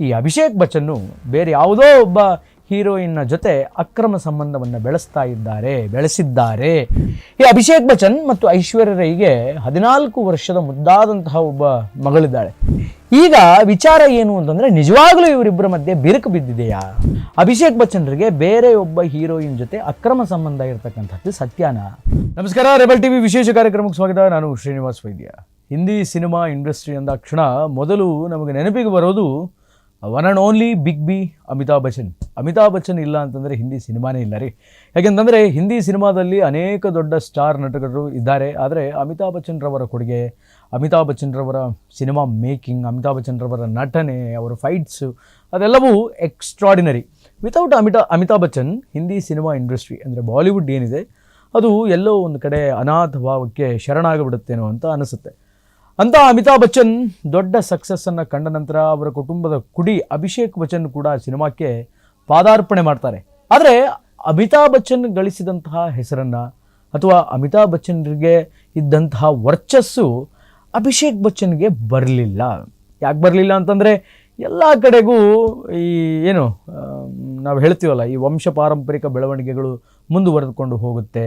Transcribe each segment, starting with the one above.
ಈ ಅಭಿಷೇಕ್ ಬಚ್ಚನ್ನು ಬೇರೆ ಯಾವುದೋ ಒಬ್ಬ ಹೀರೋಯಿನ್ನ ಜೊತೆ ಅಕ್ರಮ ಸಂಬಂಧವನ್ನು ಬೆಳೆಸ್ತಾ ಇದ್ದಾರೆ, ಬೆಳೆಸಿದ್ದಾರೆ. ಈ ಅಭಿಷೇಕ್ ಬಚ್ಚನ್ ಮತ್ತು ಐಶ್ವರ್ಯ ರೈಗೆ ಹದಿನಾಲ್ಕು ವರ್ಷದ ಮುದ್ದಾದಂತಹ ಒಬ್ಬ ಮಗಳಿದ್ದಾಳೆ. ಈಗ ವಿಚಾರ ಏನು ಅಂತಂದ್ರೆ ನಿಜವಾಗಲೂ ಇವರಿಬ್ಬರ ಮಧ್ಯೆ ಬಿರುಕು ಬಿದ್ದಿದೆಯಾ? ಅಭಿಷೇಕ್ ಬಚ್ಚನ್ರಿಗೆ ಬೇರೆ ಒಬ್ಬ ಹೀರೋಯಿನ್ ಜೊತೆ ಅಕ್ರಮ ಸಂಬಂಧ ಇರತಕ್ಕಂಥದ್ದು ಸತ್ಯಾನ? ನಮಸ್ಕಾರ, ರೆಬಲ್ ಟಿವಿ ವಿಶೇಷ ಕಾರ್ಯಕ್ರಮಕ್ಕೆ ಸ್ವಾಗತ. ನಾನು ಶ್ರೀನಿವಾಸ್ ವೈದ್ಯ. ಹಿಂದಿ ಸಿನಿಮಾ ಇಂಡಸ್ಟ್ರಿ ಅಂದಾಕ್ಷಣ ಮೊದಲು ನಮಗೆ ನೆನಪಿಗೆ ಬರೋದು one and only big B Amitabh Bachchan Amitabh Bachchan ಇಲ್ಲ ಅಂತಂದರೆ ಹಿಂದಿ ಸಿನಿಮಾನೇ ಇಲ್ಲ ರೀ. ಯಾಕೆಂತಂದರೆ ಹಿಂದಿ ಸಿನಿಮಾದಲ್ಲಿ ಅನೇಕ ದೊಡ್ಡ ಸ್ಟಾರ್ ನಟಕರು ಇದ್ದಾರೆ. ಆದರೆ ಅಮಿತಾಬ್ ಬಚ್ಚನ್ರವರ ಕೊಡುಗೆ ಅಮಿತಾಬ್ ಬಚ್ಚನ್ರವರ ಸಿನಿಮಾ ಮೇಕಿಂಗ್ ಅಮಿತಾಬ್ ಬಚ್ಚನ್ರವರ ನಟನೆ, ಅವರ ಫೈಟ್ಸು ಅದೆಲ್ಲವೂ extraordinary without Amita Amitabh Bachchan Hindi cinema industry ಅಂದರೆ ಬಾಲಿವುಡ್ ಏನಿದೆ, ಅದು ಎಲ್ಲೋ ಒಂದು ಕಡೆ ಅನಾಥ ಭಾವಕ್ಕೆ ಶರಣಾಗಿಬಿಡುತ್ತೇನೋ ಅಂತ ಅನಿಸುತ್ತೆ. ಅಂತ ಅಮಿತಾಬ್ ಬಚ್ಚನ್ ದೊಡ್ಡ ಸಕ್ಸಸ್ಸನ್ನು ಕಂಡ ನಂತರ ಅವರ ಕುಟುಂಬದ ಕುಡಿ ಅಭಿಷೇಕ್ ಬಚ್ಚನ್ ಕೂಡ ಸಿನಿಮಾಕ್ಕೆ ಪಾದಾರ್ಪಣೆ ಮಾಡ್ತಾರೆ. ಆದರೆ ಅಮಿತಾಬ್ ಬಚ್ಚನ್ ಗಳಿಸಿದಂತಹ ಹೆಸರನ್ನು ಅಥವಾ ಅಮಿತಾಬ್ ಬಚ್ಚನ್ರಿಗೆ ಇದ್ದಂತಹ ವರ್ಚಸ್ಸು ಅಭಿಷೇಕ್ ಬಚ್ಚನ್ಗೆ ಬರಲಿಲ್ಲ. ಯಾಕೆ ಬರಲಿಲ್ಲ ಅಂತಂದರೆ ಎಲ್ಲ ಕಡೆಗೂ ಈ ಏನು ನಾವು ಹೇಳ್ತೀವಲ್ಲ, ಈ ವಂಶ ಪಾರಂಪರಿಕ ಬೆಳವಣಿಗೆಗಳು ಮುಂದುವರೆದುಕೊಂಡು ಹೋಗುತ್ತೆ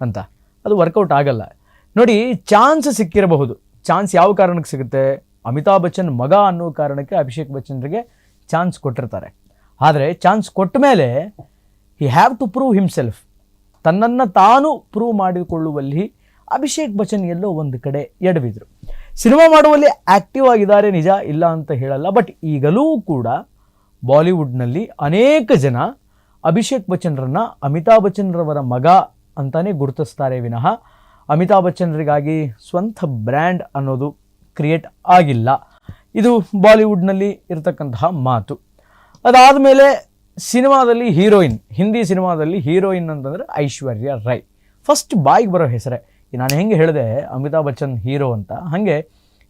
ಅಂತ. ಅದು ವರ್ಕೌಟ್ ಆಗಲ್ಲ. ನೋಡಿ ಚಾನ್ಸ್ ಸಿಕ್ಕಿರಬಹುದು. ಚಾನ್ಸ್ ಯಾವ ಕಾರಣಕ್ಕೆ ಸಿಗುತ್ತೆ? ಅಮಿತಾಬ್ ಬಚ್ಚನ್ ಮಗ ಅನ್ನೋ ಕಾರಣಕ್ಕೆ ಅಭಿಷೇಕ್ ಬಚ್ಚನ್ರಿಗೆ ಚಾನ್ಸ್ ಕೊಟ್ಟಿರ್ತಾರೆ. ಆದರೆ ಚಾನ್ಸ್ ಕೊಟ್ಟ ಮೇಲೆ he have to prove himself ತನ್ನನ್ನು ತಾನು ಪ್ರೂವ್ ಮಾಡಿಕೊಳ್ಳುವಲ್ಲಿ ಅಭಿಷೇಕ್ ಬಚ್ಚನ್ ಎಲ್ಲೋ ಒಂದು ಕಡೆ ಎಡವಿದ್ರು. ಸಿನಿಮಾ ಮಾಡುವಲ್ಲಿ ಆ್ಯಕ್ಟಿವ್ ಆಗಿದ್ದಾರೆ, ನಿಜ ಇಲ್ಲ ಅಂತ ಹೇಳಲ್ಲ ಬಟ್ ಈಗಲೂ ಕೂಡ ಬಾಲಿವುಡ್ನಲ್ಲಿ ಅನೇಕ ಜನ ಅಭಿಷೇಕ್ ಬಚ್ಚನ್ರನ್ನ ಅಮಿತಾಬ್ ಬಚ್ಚನ್ರವರ ಮಗ ಅಂತಾನೆ ಗುರುತಿಸ್ತಾರೆ ವಿನಃ. ಅಮಿತಾಬ್ ಬಚ್ಚನ್ರಿಗಾಗಿ ಸ್ವಂತ ಬ್ರ್ಯಾಂಡ್ ಅನ್ನೋದು ಕ್ರಿಯೇಟ್ ಆಗಿಲ್ಲ. ಇದು ಬಾಲಿವುಡ್ನಲ್ಲಿ ಇರತಕ್ಕಂತಹ ಮಾತು. ಅದಾದ ಮೇಲೆ ಸಿನಿಮಾದಲ್ಲಿ ಹೀರೋಯಿನ್, ಹಿಂದಿ ಸಿನಿಮಾದಲ್ಲಿ ಹೀರೋಯಿನ್ ಅಂತಂದರೆ ಐಶ್ವರ್ಯ ರೈ. ಫಸ್ಟ್ ಬಾಯಿಗೆ ಬರೋ ಹೆಸರೇ. ನಾನು ಹೆಂಗೆ ಹೇಳಿದೆ, ಅಮಿತಾಬ್ ಬಚ್ಚನ್ ಹೀರೋ ಅಂತ. ಹಾಗೆ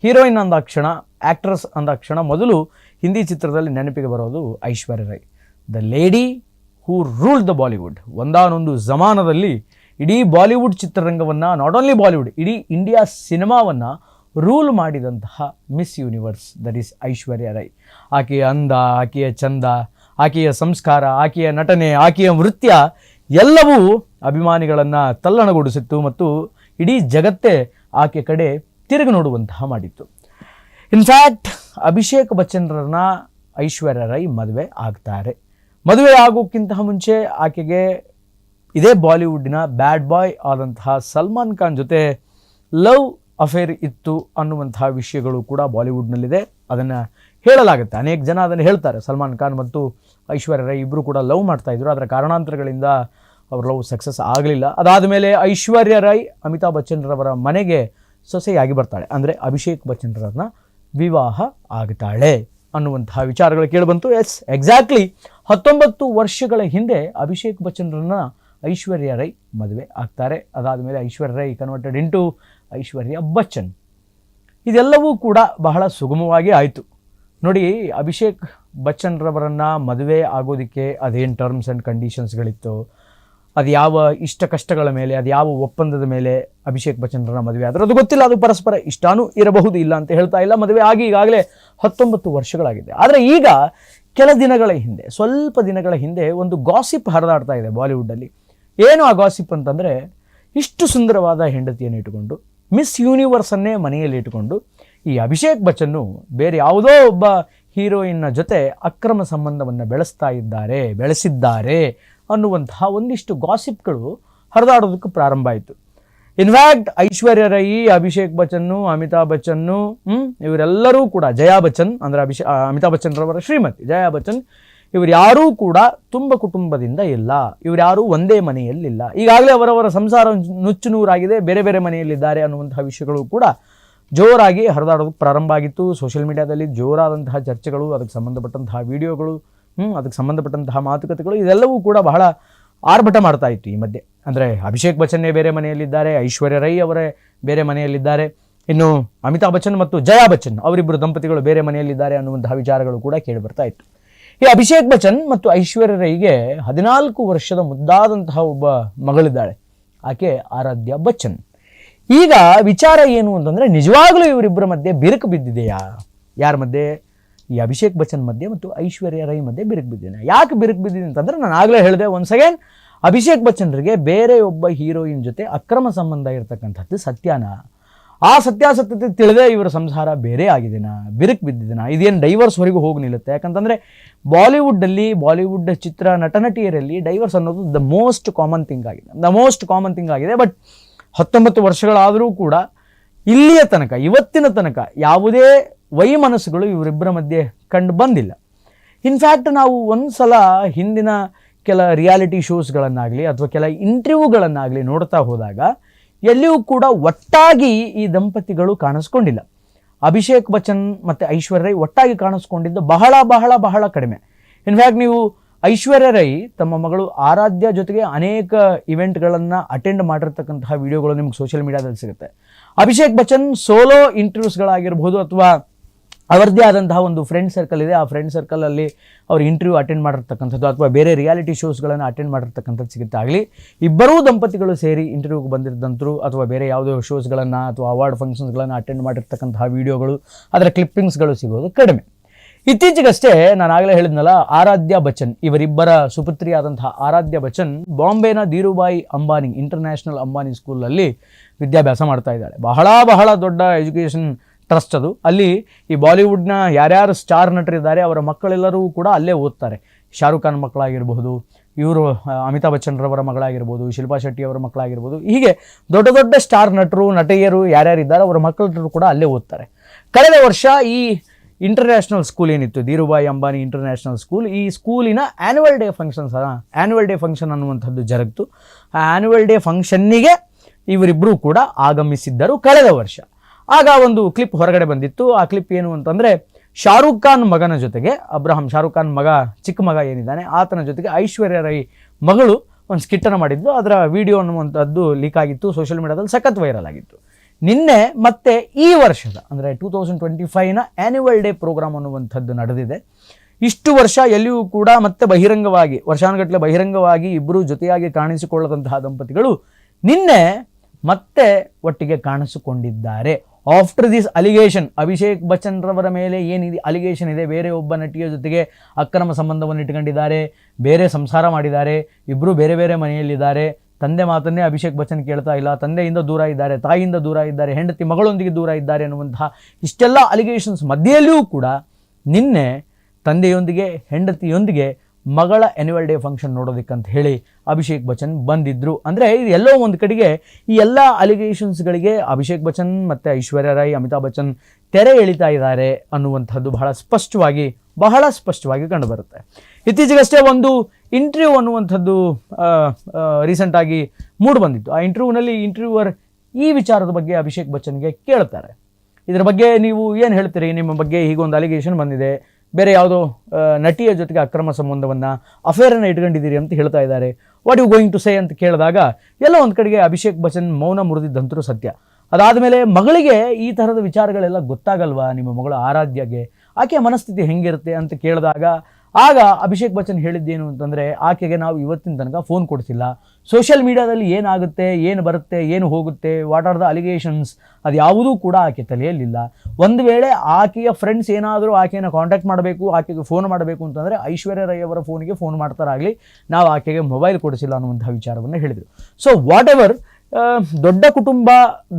ಹೀರೋಯಿನ್ ಅಂದಾಕ್ಷಣ ಆ್ಯಕ್ಟ್ರೆಸ್ ಅಂದಾಕ್ಷಣ ಮೊದಲು ಹಿಂದಿ ಚಿತ್ರದಲ್ಲಿ ನೆನಪಿಗೆ ಬರೋದು Aishwarya Rai. The lady who rule the Bollywood. ಒಂದಾನೊಂದು ಜಮಾನದಲ್ಲಿ ಇಡೀ ಬಾಲಿವುಡ್ ಚಿತ್ರರಂಗವನ್ನು ನಾಟ್ ಓನ್ಲಿ ಬಾಲಿವುಡ್ ಇಡೀ ಇಂಡಿಯಾ ಸಿನಿಮಾವನ್ನು ರೂಲ್ ಮಾಡಿದಂತಹ Miss Universe that is Aishwarya Rai ಆಕೆಯ ಅಂದ, ಆಕೆಯ ಚಂದ, ಆಕೆಯ ಸಂಸ್ಕಾರ, ಆಕೆಯ ನಟನೆ, ಆಕೆಯ ನೃತ್ಯ ಎಲ್ಲವೂ ಅಭಿಮಾನಿಗಳನ್ನು ತಲ್ಲಣಗೊಳಿಸಿತ್ತು ಮತ್ತು ಇಡೀ ಜಗತ್ತೇ ಆಕೆ ಕಡೆ ತಿರುಗಿ ನೋಡುವಂತಹ ಮಾಡಿತ್ತು. ಇನ್ಫ್ಯಾಕ್ಟ್ ಅಭಿಷೇಕ್ ಬಚ್ಚನ್ರನ್ನ ಐಶ್ವರ್ಯ ರೈ ಮದುವೆ ಆಗ್ತಾರೆ. ಮದುವೆ ಆಗೋಕ್ಕಿಂತ ಮುಂಚೆ ಆಕೆಗೆ ಇದೇ ಬಾಲಿವುಡ್ಡಿನ ಬ್ಯಾಡ್ ಬಾಯ್ ಆದಂತಹ ಸಲ್ಮಾನ್ ಖಾನ್ ಜೊತೆ ಲವ್ ಅಫೇರ್ ಇತ್ತು ಅನ್ನುವಂತಹ ವಿಷಯಗಳು ಕೂಡ ಬಾಲಿವುಡ್ನಲ್ಲಿದೆ. ಅದನ್ನು ಹೇಳಲಾಗುತ್ತೆ. ಅನೇಕ ಜನ ಅದನ್ನು ಹೇಳ್ತಾರೆ. ಸಲ್ಮಾನ್ ಖಾನ್ ಮತ್ತು ಐಶ್ವರ್ಯ ರೈ ಇಬ್ಬರು ಕೂಡ ಲವ್ ಮಾಡ್ತಾ ಇದ್ರು. ಅದರ ಕಾರಣಾಂತರಗಳಿಂದ ಅವ್ರ ಲವ್ ಸಕ್ಸಸ್ ಆಗಲಿಲ್ಲ. ಅದಾದ ಮೇಲೆ ಐಶ್ವರ್ಯ ರೈ ಅಮಿತಾಬ್ ಬಚ್ಚನ್ರವರ ಮನೆಗೆ ಸೊಸೆಯಾಗಿ ಬರ್ತಾಳೆ. ಅಂದರೆ ಅಭಿಷೇಕ್ ಬಚ್ಚನ್ರನ್ನ ವಿವಾಹ ಆಗ್ತಾಳೆ ಅನ್ನುವಂತಹ ವಿಚಾರಗಳು ಕೇಳಿಬಂತು ಎಸ್ ಎಕ್ಸಾಕ್ಟ್ಲಿ ಹತ್ತೊಂಬತ್ತು ವರ್ಷಗಳ ಹಿಂದೆ ಅಭಿಷೇಕ್ ಬಚ್ಚನ್ರನ್ನ ಐಶ್ವರ್ಯ ರೈ ಮದುವೆ ಆಗ್ತಾರೆ. ಅದಾದ ಮೇಲೆ ಐಶ್ವರ್ಯ ರೈ ಕನ್ವರ್ಟೆಡ್ ಇಂಟು ಐಶ್ವರ್ಯ ಬಚ್ಚನ್. ಇದೆಲ್ಲವೂ ಕೂಡ ಬಹಳ ಸುಗಮವಾಗಿ ಆಯಿತು. ನೋಡಿ, ಅಭಿಷೇಕ್ ಬಚ್ಚನ್ರವರನ್ನು ಮದುವೆ ಆಗೋದಕ್ಕೆ ಅದೇನು ಟರ್ಮ್ಸ್ ಆ್ಯಂಡ್ ಕಂಡೀಷನ್ಸ್ಗಳಿತ್ತು ಅದು ಯಾವ ಇಷ್ಟ ಕಷ್ಟಗಳ ಮೇಲೆ, ಅದು ಯಾವ ಒಪ್ಪಂದದ ಮೇಲೆ ಅಭಿಷೇಕ್ ಬಚ್ಚನ್ರನ್ನ ಮದುವೆ ಆದರೆ? ಅದು ಗೊತ್ತಿಲ್ಲ, ಅದು ಪರಸ್ಪರ ಇಷ್ಟಾನೂ ಇರಬಹುದು ಇಲ್ಲ ಅಂತ ಹೇಳ್ತಾ ಇಲ್ಲ. ಮದುವೆ ಆಗಿ ಈಗಾಗಲೇ ಹತ್ತೊಂಬತ್ತು ವರ್ಷಗಳಾಗಿದೆ. ಆದರೆ ಈಗ ಕೆಲ ದಿನಗಳ ಹಿಂದೆ, ಸ್ವಲ್ಪ ದಿನಗಳ ಹಿಂದೆ ಒಂದು ಗಾಸಿಪ್ ಹರಿದಾಡ್ತಾ ಇದೆ ಬಾಲಿವುಡ್ಡಲ್ಲಿ ಏನು ಆ ಗಾಸಿಪ್ ಅಂತಂದರೆ, ಇಷ್ಟು ಸುಂದರವಾದ ಹೆಂಡತಿಯನ್ನು ಇಟ್ಟುಕೊಂಡು ಮಿಸ್ ಯೂನಿವರ್ಸನ್ನೇ ಮನೆಯಲ್ಲಿ ಇಟ್ಟುಕೊಂಡು, ಈ ಅಭಿಷೇಕ್ ಬಚ್ಚನ್ನು ಬೇರೆ ಯಾವುದೋ ಒಬ್ಬ ಹೀರೋಯಿನ್ನ ಜೊತೆ ಅಕ್ರಮ ಸಂಬಂಧವನ್ನು ಬೆಳೆಸ್ತಾ ಇದ್ದಾರೆ, ಬೆಳೆಸಿದ್ದಾರೆ ಅನ್ನುವಂತಹ ಒಂದಿಷ್ಟು ಗಾಸಿಪ್ಗಳು ಹರಿದಾಡೋದಕ್ಕೆ ಪ್ರಾರಂಭ ಆಯಿತು. ಇನ್ಫ್ಯಾಕ್ಟ್ ಐಶ್ವರ್ಯ ರೈ, ಅಭಿಷೇಕ್ ಬಚ್ಚನ್ನು, ಅಮಿತಾಬ್ ಬಚ್ಚನ್ನು ಇವರೆಲ್ಲರೂ ಕೂಡ, ಜಯಾ ಬಚ್ಚನ್ ಅಂದರೆ ಅಭಿಷೇ ಅಮಿತಾಬ್ ಬಚ್ಚನ್ ರವರ ಶ್ರೀಮತಿ, ಜಯಾ ಬಚ್ಚನ್ ಇವರು ಯಾರೂ ಕೂಡ ತುಂಬ ಕುಟುಂಬದಿಂದ ಇಲ್ಲ. ಇವರು ಯಾರೂ ಒಂದೇ ಮನೆಯಲ್ಲಿಲ್ಲ. ಈಗಾಗಲೇ ಅವರವರ ಸಂಸಾರ ನುಚ್ಚು ನೂರಾಗಿದೆ ಬೇರೆ ಬೇರೆ ಮನೆಯಲ್ಲಿದ್ದಾರೆ ಅನ್ನುವಂತಹ ವಿಷಯಗಳು ಕೂಡ ಜೋರಾಗಿ ಹರಿದಾಡೋದಕ್ಕೆ ಪ್ರಾರಂಭ ಆಗಿತ್ತು. ಸೋಷಿಯಲ್ ಮೀಡಿಯಾದಲ್ಲಿ ಜೋರಾದಂತಹ ಚರ್ಚೆಗಳು, ಅದಕ್ಕೆ ಸಂಬಂಧಪಟ್ಟಂತಹ ವಿಡಿಯೋಗಳು ಹ್ಞೂ ಅದಕ್ಕೆ ಸಂಬಂಧಪಟ್ಟಂತಹ ಮಾತುಕತೆಗಳು, ಇದೆಲ್ಲವೂ ಕೂಡ ಬಹಳ ಆರ್ಭಟ ಮಾಡ್ತಾ ಇತ್ತು ಈ ಮಧ್ಯೆ. ಅಂದರೆ ಅಭಿಷೇಕ್ ಬಚ್ಚನ್ನೇ ಬೇರೆ ಮನೆಯಲ್ಲಿದ್ದಾರೆ, ಐಶ್ವರ್ಯ ರೈ ಅವರೇ ಬೇರೆ ಮನೆಯಲ್ಲಿದ್ದಾರೆ. ಇನ್ನು ಅಮಿತಾಬ್ ಬಚ್ಚನ್ ಮತ್ತು ಜಯಾ ಬಚ್ಚನ್ ಅವರಿಬ್ಬರು ದಂಪತಿಗಳು ಬೇರೆ ಮನೆಯಲ್ಲಿದ್ದಾರೆ ಅನ್ನುವಂತಹ ವಿಚಾರಗಳು ಕೂಡ ಕೇಳಿ ಬರ್ತಾ ಇತ್ತು. ಈ ಅಭಿಷೇಕ್ ಬಚ್ಚನ್ ಮತ್ತು ಐಶ್ವರ್ಯ ರೈಗೆ ಹದಿನಾಲ್ಕು ವರ್ಷದ ಮುದ್ದಾದಂತಹ ಒಬ್ಬ ಮಗಳಿದ್ದಾಳೆ, ಆಕೆ ಆರಾಧ್ಯ ಬಚ್ಚನ್. ಈಗ ವಿಚಾರ ಏನು ಅಂತಂದರೆ ನಿಜವಾಗ್ಲೂ ಇವರಿಬ್ಬರ ಮಧ್ಯೆ ಬಿರುಕು ಬಿದ್ದಿದೆಯಾ? ಯಾರ ಮಧ್ಯೆ? ಈ ಅಭಿಷೇಕ್ ಬಚ್ಚನ್ ಮಧ್ಯೆ ಮತ್ತು ಐಶ್ವರ್ಯ ರೈ ಮಧ್ಯೆ ಬಿರುಕು ಬಿದ್ದಿದೆ. ಯಾಕೆ ಬಿರುಕು ಬಿದ್ದಿದೆ ಅಂತಂದ್ರೆ ನಾನು ಆಗಲೇ ಹೇಳಿದೆ ಒನ್ಸ್ ಅಗೇನ್ ಅಭಿಷೇಕ್ ಬಚ್ಚನ್ರಿಗೆ ಬೇರೆ ಒಬ್ಬ ಹೀರೋಯಿನ್ ಜೊತೆ ಅಕ್ರಮ ಸಂಬಂಧ ಇರತಕ್ಕಂಥದ್ದು ಸತ್ಯನ. ಆ ಸತ್ಯಾಸತ್ಯತೆ ತಿಳಿದೇ ಇವರ ಸಂಸಾರ ಬೇರೆ ಆಗಿದ್ದೀನ ಬಿರುಕು ಬಿದ್ದಿದೆನಾ ಇದೇನು ಡೈವರ್ಸ್ವರೆಗೂ ಹೋಗಿ ನಿಲ್ಲುತ್ತೆ? ಯಾಕಂತಂದರೆ ಬಾಲಿವುಡ್ಡಲ್ಲಿ ಬಾಲಿವುಡ್ ಚಿತ್ರ ನಟನಟಿಯರಲ್ಲಿ ಡೈವರ್ಸ್ ಅನ್ನೋದು ದ ಮೋಸ್ಟ್ ಕಾಮನ್ ಥಿಂಗ್ ಆಗಿದೆ. ದ ಮೋಸ್ಟ್ ಕಾಮನ್ ಥಿಂಗ್ ಆಗಿದೆ. ಬಟ್ ಹತ್ತೊಂಬತ್ತು ವರ್ಷಗಳಾದರೂ ಕೂಡ ಇಲ್ಲಿಯ ತನಕ, ಇವತ್ತಿನ ತನಕ ಯಾವುದೇ ವೈಮನಸ್ಸುಗಳು ಇವರಿಬ್ಬರ ಮಧ್ಯೆ ಕಂಡು ಬಂದಿಲ್ಲ. ಇನ್ಫ್ಯಾಕ್ಟ್ ನಾವು ಒಂದು ಸಲ ಹಿಂದಿನ ಕೆಲ ರಿಯಾಲಿಟಿ ಶೋಸ್ಗಳನ್ನಾಗಲಿ ಅಥವಾ ಕೆಲ ಇಂಟರ್ವ್ಯೂಗಳನ್ನಾಗಲಿ ನೋಡ್ತಾ ಹೋದಾಗ ಎಲ್ಲಿಯೂ ಕೂಡ ಒಟ್ಟಾಗಿ ಈ ದಂಪತಿಗಳು ಕಾಣಿಸ್ಕೊಂಡಿಲ್ಲ. ಅಭಿಷೇಕ್ ಬಚ್ಚನ್ ಮತ್ತು ಐಶ್ವರ್ಯ ರೈ ಒಟ್ಟಾಗಿ ಕಾಣಿಸ್ಕೊಂಡಿದ್ದು ಬಹಳ ಬಹಳ ಬಹಳ ಕಡಿಮೆ. ಇನ್ಫ್ಯಾಕ್ಟ್ ನೀವು ಐಶ್ವರ್ಯ ರೈ ತಮ್ಮ ಮಗಳು ಆರಾಧ್ಯ ಜೊತೆಗೆ ಅನೇಕ ಇವೆಂಟ್ಗಳನ್ನು ಅಟೆಂಡ್ ಮಾಡಿರ್ತಕ್ಕಂತಹ ವಿಡಿಯೋಗಳು ನಿಮ್ಗೆ ಸೋಷಿಯಲ್ ಮೀಡಿಯಾದಲ್ಲಿ ಸಿಗುತ್ತೆ. ಅಭಿಷೇಕ್ ಬಚ್ಚನ್ ಸೋಲೋ ಇಂಟರ್ವ್ಯೂಸ್ಗಳಾಗಿರ್ಬೋದು ಅಥವಾ ಅವರದ್ದೇ ಆದಂತಹ ಒಂದು ಫ್ರೆಂಡ್ ಸರ್ಕಲ್ ಇದೆ. ಆ ಫ್ರೆಂಡ್ ಸರ್ಕಲಲ್ಲಿ ಅವ್ರು ಇಂಟರ್ವ್ಯೂ ಅಟೆಂಡ್ ಮಾಡಿರ್ತಕ್ಕಂಥದ್ದು ಅಥವಾ ಬೇರೆ ರಿಯಾಲಿಟಿ ಶೋಸ್ಗಳನ್ನು ಅಟೆಂಡ್ ಮಾಡಿರ್ತಕ್ಕಂಥದ್ದು ಸಿಗುತ್ತೆ. ಆಗಲಿ, ಇಬ್ಬರೂ ದಂಪತಿಗಳು ಸೇರಿ ಇಂಟರ್ವ್ಯೂಗೆ ಬಂದಿದ್ದಂತರು ಅಥವಾ ಬೇರೆ ಯಾವುದೋ ಶೋಸ್ಗಳನ್ನು ಅಥವಾ ಅವಾರ್ಡ್ ಫಂಕ್ಷನ್ಸ್ಗಳನ್ನು ಅಟೆಂಡ್ ಮಾಡಿರ್ತಕ್ಕಂತಹ ವಿಡಿಯೋಗಳು ಅದರ ಕ್ಲಿಪ್ಪಿಂಗ್ಸ್ಗಳು ಸಿಗೋದು ಕಡಿಮೆ. ಇತ್ತೀಚೆಗಷ್ಟೇ ನಾನು ಆಗಲೇ ಹೇಳಿದ್ನಲ್ಲ, ಆರಾಧ್ಯ ಬಚ್ಚನ್, ಇವರಿಬ್ಬರ ಸುಪುತ್ರಿಯಾದಂತಹ ಆರಾಧ್ಯ ಬಚ್ಚನ್ ಬಾಂಬೆನ ಧೀರುಬಾಯಿ ಅಂಬಾನಿ ಇಂಟರ್ನ್ಯಾಷನಲ್ ಅಂಬಾನಿ ಸ್ಕೂಲಲ್ಲಿ ವಿದ್ಯಾಭ್ಯಾಸ ಮಾಡ್ತಾ ಇದ್ದಾಳೆ. ಬಹಳ ಬಹಳ ದೊಡ್ಡ ಎಜುಕೇಷನ್ ಟ್ರಸ್ಟ್ ಅದು. ಅಲ್ಲಿ ಈ ಬಾಲಿವುಡ್ನ ಯಾರ್ಯಾರು ಸ್ಟಾರ್ ನಟರಿದ್ದಾರೆ, ಅವರ ಮಕ್ಕಳೆಲ್ಲರೂ ಕೂಡ ಅಲ್ಲೇ ಓದ್ತಾರೆ. ಶಾರುಖ್ ಖಾನ್ ಮಕ್ಕಳಾಗಿರ್ಬಹುದು, ಇವರು ಅಮಿತಾಬ್ ಬಚ್ಚನ್ರವರ ಮಗಳಾಗಿರ್ಬೋದು ಶಿಲ್ಪಾ ಶೆಟ್ಟಿ ಅವರ ಮಕ್ಕಳಾಗಿರ್ಬೋದು ಹೀಗೆ ದೊಡ್ಡ ದೊಡ್ಡ ಸ್ಟಾರ್ ನಟರು, ನಟಿಯರು ಯಾರ್ಯಾರಿದ್ದಾರೆ, ಅವರ ಮಕ್ಕಳು ಕೂಡ ಅಲ್ಲೇ ಓದ್ತಾರೆ. ಕಳೆದ ವರ್ಷ ಈ ಇಂಟರ್ನ್ಯಾಷನಲ್ ಸ್ಕೂಲ್ ಏನಿತ್ತು, ಧೀರುಭಾಯಿ ಅಂಬಾನಿ ಇಂಟರ್ನ್ಯಾಷನಲ್ ಸ್ಕೂಲ್ ಈ ಸ್ಕೂಲಿನ annual day functions annual day function ಅನ್ನುವಂಥದ್ದು ಜರುಗಿತು. ಆ ಆ್ಯನ್ಯುವಲ್ ಡೇ ಫಂಕ್ಷನ್ನಿಗೆ ಇವರಿಬ್ಬರೂ ಕೂಡ ಆಗಮಿಸಿದ್ದರು ಕಳೆದ ವರ್ಷ. ಆಗ ಒಂದು ಕ್ಲಿಪ್ ಹೊರಗಡೆ ಬಂದಿತ್ತು. ಆ ಕ್ಲಿಪ್ ಏನು ಅಂತಂದರೆ ಶಾರುಖ್ ಖಾನ್ ಮಗನ ಜೊತೆಗೆ, ಅಬ್ರಹಂ ಶಾರುಖ್ ಖಾನ್ ಮಗ, ಚಿಕ್ಕ ಮಗ ಏನಿದ್ದಾನೆ, ಆತನ ಜೊತೆಗೆ ಐಶ್ವರ್ಯ ರೈ ಮಗಳು ಒಂದು ಸ್ಕಿಟ್ಟನ್ನು ಮಾಡಿದ್ದು. ಅದರ ವಿಡಿಯೋ ಅನ್ನುವಂಥದ್ದು ಲೀಕ್ ಆಗಿತ್ತು ಸೋಷಿಯಲ್ ಮೀಡಿಯಾದಲ್ಲಿ ಸಖತ್ ವೈರಲ್ ಆಗಿತ್ತು. ನಿನ್ನೆ ಮತ್ತೆ ಈ ವರ್ಷದ, ಅಂದರೆ ಟೂ ತೌಸಂಡ್ ಟ್ವೆಂಟಿ ಫೈವ್ನ ಆ್ಯನ್ಯುವಲ್ ಡೇ ಪ್ರೋಗ್ರಾಮ್ ಅನ್ನುವಂಥದ್ದು ನಡೆದಿದೆ. ಇಷ್ಟು ವರ್ಷ ಎಲ್ಲಿಯೂ ಕೂಡ ಮತ್ತೆ ಬಹಿರಂಗವಾಗಿ ವರ್ಷಾನುಗಟ್ಟಲೆ ಬಹಿರಂಗವಾಗಿ ಇಬ್ಬರು ಜೊತೆಯಾಗಿ ಕಾಣಿಸಿಕೊಳ್ಳದಂತಹ ದಂಪತಿಗಳು ನಿನ್ನೆ ಮತ್ತೆ ಒಟ್ಟಿಗೆ ಕಾಣಿಸಿಕೊಂಡಿದ್ದಾರೆ. After this allegation Abhishek Bachchan ರವರ ಮೇಲೆ ಏನಿದೆ ಅಲಿಗೇಷನ್ ಇದೆ. ಬೇರೆ ಒಬ್ಬ ನಟಿಯ ಜೊತೆಗೆ ಅಕ್ರಮ ಸಂಬಂಧವನ್ನು ಇಟ್ಕೊಂಡಿದ್ದಾರೆ ಬೇರೆ ಸಂಸಾರ ಮಾಡಿದ್ದಾರೆ. ಇಬ್ಬರು ಬೇರೆ ಬೇರೆ ಮನೆಯಲ್ಲಿದ್ದಾರೆ. ತಂದೆ ಮಾತನ್ನೇ ಅಭಿಷೇಕ್ ಬಚ್ಚನ್ ಕೇಳ್ತಾ ಇಲ್ಲ. ತಂದೆಯಿಂದ ದೂರ ಇದ್ದಾರೆ. ತಾಯಿಯಿಂದ ದೂರ ಇದ್ದಾರೆ. ಹೆಂಡತಿ ಮಗಳೊಂದಿಗೆ ದೂರ ಇದ್ದಾರೆ ಅನ್ನುವಂತಹ ಇಷ್ಟೆಲ್ಲ ಅಲಿಗೇಷನ್ಸ್ ಮಧ್ಯೆಯಲ್ಲಿಯೂ ಕೂಡ ನಿನ್ನೆ ತಂದೆಯೊಂದಿಗೆ, ಹೆಂಡತಿಯೊಂದಿಗೆ ಮಗಳ ಆ್ಯನ್ಯುವಲ್ ಡೇ ಫಂಕ್ಷನ್ ನೋಡೋದಕ್ಕಂತ ಹೇಳಿ ಅಭಿಷೇಕ್ ಬಚ್ಚನ್ ಬಂದಿದ್ದರು ಅಂದರೆ ಎಲ್ಲೋ ಒಂದು ಕಡೆಗೆ ಈ ಎಲ್ಲ ಅಲಿಗೇಷನ್ಸ್ಗಳಿಗೆ ಅಭಿಷೇಕ್ ಬಚ್ಚನ್ ಮತ್ತು ಐಶ್ವರ್ಯ ರಾಯ್, ಅಮಿತಾಬ್ ಬಚ್ಚನ್ ತೆರೆ ಎಳಿತಾ ಇದ್ದಾರೆ ಅನ್ನುವಂಥದ್ದು ಬಹಳ ಸ್ಪಷ್ಟವಾಗಿ ಬಹಳ ಸ್ಪಷ್ಟವಾಗಿ ಕಂಡುಬರುತ್ತೆ ಇತ್ತೀಚೆಗಷ್ಟೇ ಒಂದು ಇಂಟರ್ವ್ಯೂ ಅನ್ನುವಂಥದ್ದು ರೀಸೆಂಟಾಗಿ ಮೂಡ್ ಬಂದಿತ್ತು. ಆ ಇಂಟರ್ವ್ಯೂನಲ್ಲಿ ಇಂಟರ್ವ್ಯೂವರ್ ಈ ವಿಚಾರದ ಬಗ್ಗೆ ಅಭಿಷೇಕ್ ಬಚ್ಚನ್ಗೆ ಕೇಳ್ತಾರೆ. ಇದರ ಬಗ್ಗೆ ನೀವು ಏನು ಹೇಳ್ತೀರಿ? ನಿಮ್ಮ ಬಗ್ಗೆ ಹೀಗೊಂದು ಅಲಿಗೇಷನ್ ಬಂದಿದೆ. ಬೇರೆ ಯಾವುದೋ ನಟಿಯ ಜೊತೆಗೆ ಅಕ್ರಮ ಸಂಬಂಧವನ್ನು ಅಫೇರನ್ನು ಇಟ್ಕೊಂಡಿದ್ದೀರಿ ಅಂತ ಹೇಳ್ತಾ ಇದ್ದಾರೆ. What you going to say ಅಂತ ಕೇಳಿದಾಗ, ಎಲ್ಲ ಒಂದು ಕಡೆಗೆ ಅಭಿಷೇಕ್ ಬಚ್ಚನ್ ಮೌನ ಮುರಿದಿದ್ದಂತರೂ ಸತ್ಯ. ಅದಾದ ಮೇಲೆ ಮಗಳಿಗೆ ಈ ಥರದ ವಿಚಾರಗಳೆಲ್ಲ ಗೊತ್ತಾಗಲ್ವಾ? ನಿಮ್ಮ ಮಗಳ ಆರಾಧ್ಯಗೆ. ಆಕೆಯ ಮನಸ್ಥಿತಿ ಹೆಂಗಿರುತ್ತೆ ಅಂತ ಕೇಳಿದಾಗ ಆಗ ಅಭಿಷೇಕ್ ಬಚ್ಚನ್ ಹೇಳಿದ್ದೇನು ಅಂತಂದರೆ, ಆಕೆಗೆ ನಾವು ಇವತ್ತಿನ ತನಕ ಫೋನ್ ಕೊಡಿಸಿಲ್ಲ. ಸೋಷಿಯಲ್ ಮೀಡಿಯಾದಲ್ಲಿ ಏನಾಗುತ್ತೆ, ಏನು ಬರುತ್ತೆ, ಏನು ಹೋಗುತ್ತೆ ವಾಟ್ ಆರ್ ದ ಅಲಿಗೇಷನ್ಸ್ ಅದು ಯಾವುದೂ ಕೂಡ ಆಕೆ ತಲೆಯಲ್ಲಿಲ್ಲ. ಒಂದು ವೇಳೆ ಆಕೆಯ ಫ್ರೆಂಡ್ಸ್ ಏನಾದರೂ ಆಕೆಯನ್ನು ಕಾಂಟ್ಯಾಕ್ಟ್ ಮಾಡಬೇಕು, ಆಕೆಗೆ ಫೋನ್ ಮಾಡಬೇಕು ಅಂತಂದರೆ ಐಶ್ವರ್ಯ ರೈ ಅವರ ಫೋನಿಗೆ ಫೋನ್ ಮಾಡ್ತಾರಾಗಲಿ, ನಾವು ಆಕೆಗೆ ಮೊಬೈಲ್ ಕೊಡಿಸಿಲ್ಲ ಅನ್ನುವಂಥ ವಿಚಾರವನ್ನು ಹೇಳಿದರು. ಸೊ ವಾಟ್ ಎವರ್ ದೊಡ್ಡ ಕುಟುಂಬ,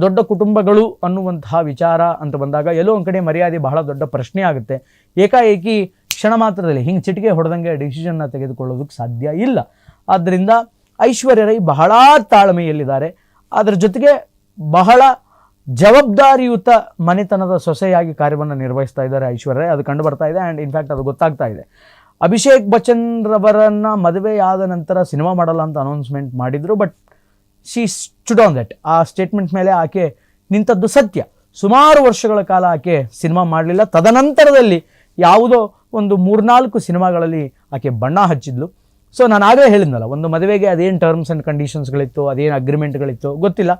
ದೊಡ್ಡ ಕುಟುಂಬಗಳು ಅನ್ನುವಂತಹ ವಿಚಾರ ಅಂತ ಬಂದಾಗ ಎಲ್ಲೋ ಒಂದು ಕಡೆ ಮರ್ಯಾದೆ ಬಹಳ ದೊಡ್ಡ ಪ್ರಶ್ನೆ ಆಗುತ್ತೆ. ಏಕಾಏಕಿ ಕ್ಷಣ ಮಾತ್ರದಲ್ಲಿ ಹಿಂಗೆ ಚಿಟಿಕೆ ಹೊಡೆದಂಗೆ ಡಿಸಿಷನ್ನ ತೆಗೆದುಕೊಳ್ಳೋದಕ್ಕೆ ಸಾಧ್ಯ ಇಲ್ಲ. ಆದ್ದರಿಂದ ಐಶ್ವರ್ಯ ರೈ ಬಹಳ ತಾಳ್ಮೆಯಲ್ಲಿದ್ದಾರೆ. ಅದರ ಜೊತೆಗೆ ಬಹಳ ಜವಾಬ್ದಾರಿಯುತ ಮನೆತನದ ಸೊಸೆಯಾಗಿ ಕಾರ್ಯವನ್ನು ನಿರ್ವಹಿಸ್ತಾ ಇದ್ದಾರೆ ಐಶ್ವರ್ಯ ರೈ ಅದು ಕಂಡು ಬರ್ತಾ ಇದೆ ಆ್ಯಂಡ್ ಇನ್ಫ್ಯಾಕ್ಟ್ ಅದು ಗೊತ್ತಾಗ್ತಾ ಇದೆ. ಅಭಿಷೇಕ್ ಬಚ್ಚನ್ ರವರನ್ನು ಮದುವೆಯಾದ ನಂತರ ಸಿನಿಮಾ ಮಾಡಲ್ಲ ಅಂತ ಅನೌನ್ಸ್ಮೆಂಟ್ ಮಾಡಿದರು but she stood on that ಆ ಸ್ಟೇಟ್ಮೆಂಟ್ ಮೇಲೆ ಆಕೆ ನಿಂತದ್ದು ಸತ್ಯ. ಸುಮಾರು ವರ್ಷಗಳ ಕಾಲ ಆಕೆ ಸಿನಿಮಾ ಮಾಡಲಿಲ್ಲ. ತದನಂತರದಲ್ಲಿ ಯಾವುದೋ ಒಂದು ಮೂರ್ನಾಲ್ಕು ಸಿನಿಮಾಗಳಲ್ಲಿ ಆಕೆ ಬಣ್ಣ ಹಚ್ಚಿದ್ಲು. ಸೊ ನಾನು ಆಗಲೇ ಹೇಳಿದ್ನಲ್ಲ, ಒಂದು ಮದುವೆಗೆ ಅದೇನು ಟರ್ಮ್ಸ್ ಆ್ಯಂಡ್ ಕಂಡೀಷನ್ಸ್ಗಳಿತ್ತು ಅದೇನು ಅಗ್ರಿಮೆಂಟ್ಗಳಿತ್ತು ಗೊತ್ತಿಲ್ಲ.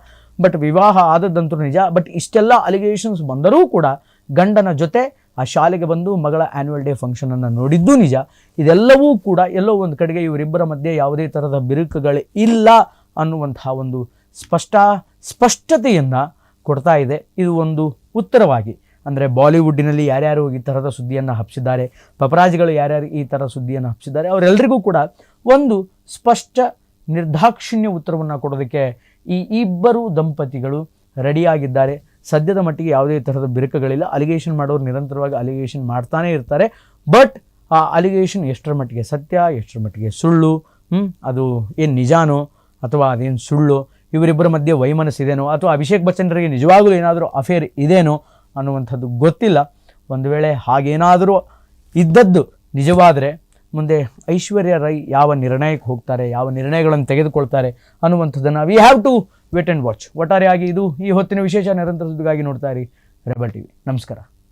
ಬಟ್ ವಿವಾಹ ಆದದ್ದಂತೂ ನಿಜ. ಬಟ್ ಇಷ್ಟೆಲ್ಲ ಅಲಿಗೇಷನ್ಸ್ ಬಂದರೂ ಕೂಡ ಗಂಡನ ಜೊತೆ ಆ ಶಾಲೆಗೆ ಬಂದು ಮಗಳ ಆ್ಯನ್ಯುವಲ್ ಡೇ ಫಂಕ್ಷನನ್ನು ನೋಡಿದ್ದು ನಿಜ. ಇದೆಲ್ಲವೂ ಕೂಡ ಎಲ್ಲೋ ಒಂದು ಕಡೆಗೆ ಇವರಿಬ್ಬರ ಮಧ್ಯೆ ಯಾವುದೇ ಥರದ ಬಿರುಕುಗಳು ಇಲ್ಲ ಅನ್ನುವಂತಹ ಒಂದು ಸ್ಪಷ್ಟ, ಸ್ಪಷ್ಟತೆಯನ್ನು ಕೊಡ್ತಾ ಇದೆ. ಇದು ಒಂದು ಉತ್ತರವಾಗಿ. ಅಂದರೆ ಬಾಲಿವುಡ್ಡಿನಲ್ಲಿ ಯಾರ್ಯಾರು ಈ ಥರದ ಸುದ್ದಿಯನ್ನು ಹಬ್ಸಿದ್ದಾರೆ, ಪಪರಾಜಿಗಳು ಯಾರ್ಯಾರು ಈ ಥರ ಸುದ್ದಿಯನ್ನು ಹಬ್ಸಿದ್ದಾರೆ ಅವರೆಲ್ಲರಿಗೂ ಕೂಡ ಒಂದು ಸ್ಪಷ್ಟ ನಿರ್ದಾಕ್ಷಿಣ್ಯ ಉತ್ತರವನ್ನು ಕೊಡೋದಕ್ಕೆ ಈ ಇಬ್ಬರು ದಂಪತಿಗಳು ರೆಡಿಯಾಗಿದ್ದಾರೆ ಸದ್ಯದ ಮಟ್ಟಿಗೆ ಯಾವುದೇ ಥರದ ಬಿರುಕುಗಳಿಲ್ಲ. ಅಲಿಗೇಷನ್ ಮಾಡೋರು ನಿರಂತರವಾಗಿ ಅಲಿಗೇಷನ್ ಮಾಡ್ತಾನೇ ಇರ್ತಾರೆ. ಬಟ್ ಆ ಅಲಿಗೇಷನ್ ಎಷ್ಟರ ಮಟ್ಟಿಗೆ ಸತ್ಯ, ಎಷ್ಟರ ಮಟ್ಟಿಗೆ ಸುಳ್ಳು ಅದು ಏನು ನಿಜಾನೋ ಅಥವಾ ಅದೇನು ಸುಳ್ಳು, ಇವರಿಬ್ಬರ ಮಧ್ಯೆ ವೈಮನಸ್ಸಿದೇನೋ ಅಥವಾ ಅಭಿಷೇಕ್ ಬಚ್ಚನ್ರಿಗೆ ನಿಜವಾಗಲೂ ಏನಾದರೂ ಅಫೇರ್ ಇದೇನೋ ಅನ್ನುವಂಥದ್ದು ಗೊತ್ತಿಲ್ಲ. ಒಂದು ವೇಳೆ ಹಾಗೇನಾದರೂ ಇದ್ದದ್ದು ನಿಜವಾದರೆ ಮುಂದೆ ಐಶ್ವರ್ಯ ರೈ ಯಾವ ನಿರ್ಣಯಕ್ಕೆ ಹೋಗ್ತಾರೆ, ಯಾವ ನಿರ್ಣಯಗಳನ್ನು ತೆಗೆದುಕೊಳ್ತಾರೆ ಅನ್ನುವಂಥದ್ದನ್ನು we have to wait and watch ಒಟ್ಟಾರೆಯಾಗಿ ಇದು ಈ ಹೊತ್ತಿನ ವಿಶೇಷ ನಿರಂತರ ಸುದ್ದಿಗಾಗಿ ನೋಡ್ತಾ ಇರಿ ರೆಬಲ್ ಟಿವಿ. ನಮಸ್ಕಾರ.